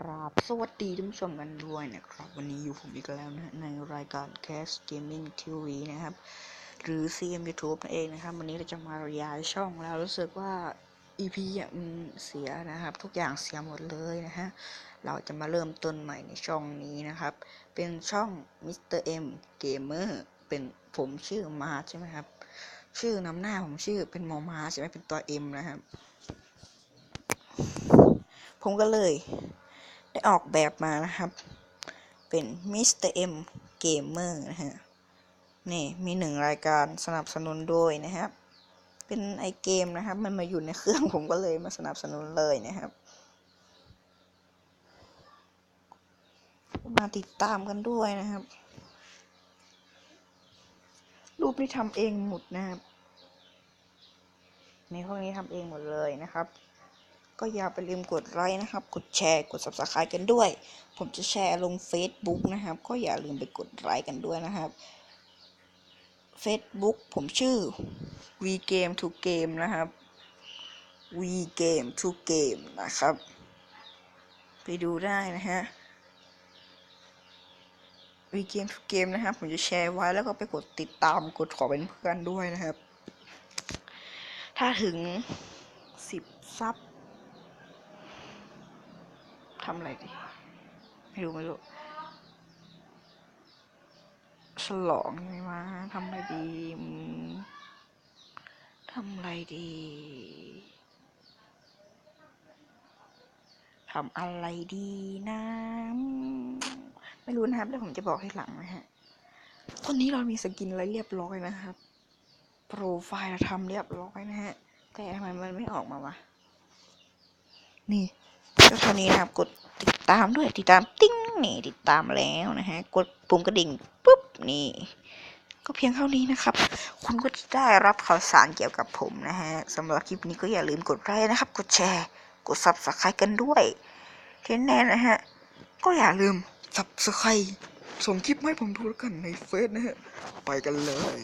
กราบสวัสดีท่านผู้ชมกันด้วยนะครับ วันนี้อยู่ผมอีกแล้วนะในรายการ Cast Gaming TV นะครับ หรือ CM YouTube นั่นเองนะครับ วันนี้เราจะมาย้ายช่องแล้วรู้สึกว่า EP อะมันเสียนะครับ ทุกอย่างเสียหมดเลยนะฮะ เราจะมาเริ่มต้นใหม่ในช่องนี้นะครับ เป็นช่อง Mr. M Gamer เป็นผมชื่อมาใช่ไหมครับ ชื่อนำหน้าผมชื่อเป็นมอมาใช่ไหมเป็นตัว M นะครับ ผมก็เลย ได้ออกแบบมานะครับ เป็น Mr. M Gamer นะฮะ นี่มีหนึ่งรายการสนับสนุนด้วยนะครับ เป็นไอเกมนะครับ มันมาอยู่ในเครื่องผมก็เลยมาสนับสนุนเลยนะครับ มาติดตามกันด้วยนะครับ รูปที่ทำเองหมดนะครับในพวกนี้ทำเองหมดเลยนะครับ ก็อย่าไปลืมกดไลค์นะครับ กดแชร์ กด subscribe กันด้วย ผมจะแชร์ลง Facebook นะครับ ก็อย่าลืมไปกดไลค์กันด้วยนะครับ Facebook ผมชื่อ V Game to Game นะครับ V Game to Game นะครับ ไปดูได้นะฮะ V Game to Game นะครับ ผมจะแชร์ไว้แล้วก็ไปกดติดตามกดขอเป็นเพื่อนด้วยนะครับ ถ้าถึงสิบซับ ทำอะไรดี ไม่รู้ไม่รู้ฉลองไงวะทำอะไรดีทำอะไรดีทำอะไรดีนะไม่รู้นะครับเดี๋ยวผมจะบอกให้หลังนะฮะตอนนี้เรามีสกินอะไรเรียบร้อยนะครับ โปรไฟล์เราทำเรียบร้อยนะฮะ แต่ทำไมมันไม่ออกมาวะ นี่ ก็เท่านี้นะครับ กดติดตามด้วยติดตามติ้งนี่ติดตามแล้วนะฮะ กดปุ่มกระดิ่งปุ๊บนี่ก็เพียงเท่านี้นะครับ คุณก็จะได้รับข่าวสารเกี่ยวกับผมนะฮะสำหรับคลิปนี้ก็อย่าลืมกดไลค์นะครับ กดแชร์ กด subscribe กันด้วยแค่แน่นะฮะ ก็อย่าลืม subscribe ส่งคลิปให้ผมดูแล้วกันในเฟซนะฮะ ไปกันเลย